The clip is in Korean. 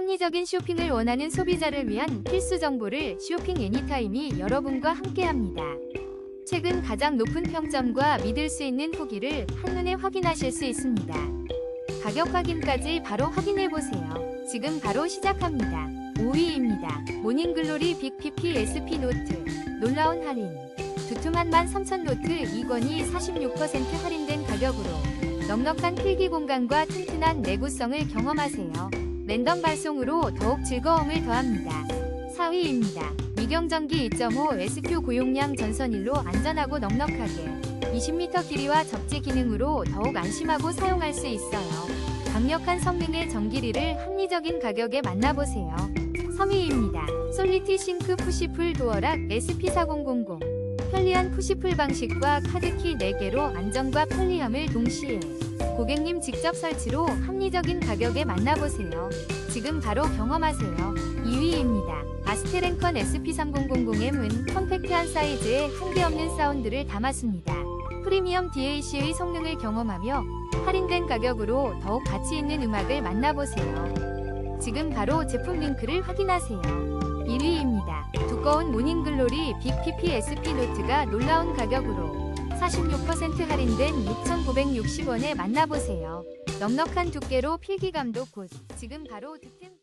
합리적인 쇼핑을 원하는 소비자를 위한 필수 정보를 쇼핑 애니타임이 여러분과 함께합니다. 최근 가장 높은 평점과 믿을 수 있는 후기를 한눈에 확인하실 수 있습니다. 가격 확인까지 바로 확인해 보세요. 지금 바로 시작합니다. 5위입니다. 모닝글로리 빅PP SP 노트 놀라운 할인 두툼한 13,000 노트 2권이 46% 할인된 가격으로 넉넉한 필기 공간과 튼튼한 내구성을 경험하세요. 랜덤 발송으로 더욱 즐거움을 더합니다. 4위입니다. 미경전기 2.5 SQ 고용량 전선일로 안전하고 넉넉하게 20m 길이와 접지 기능으로 더욱 안심하고 사용할 수 있어요. 강력한 성능의 전기리를 합리적인 가격에 만나보세요. 3위입니다. 솔리티 싱크 푸시풀 도어락 SP4000 편리한 푸시풀 방식과 카드키 4개로 안정과 편리함을 동시에 고객님 직접 설치로 합리적인 가격에 만나보세요. 지금 바로 경험하세요. 2위입니다. 아스테렌컨 SP3000M은 컴팩트한 사이즈에 한계 없는 사운드를 담았습니다. 프리미엄 DAC의 성능을 경험하며 할인된 가격으로 더욱 가치 있는 음악을 만나보세요. 지금 바로 제품 링크를 확인하세요. 1위입니다. 두꺼운 모닝글로리 빅PP SP 노트가 놀라운 가격으로 46% 할인된 6,960원에 만나보세요. 넉넉한 두께로 필기감도 곧 지금 바로 득템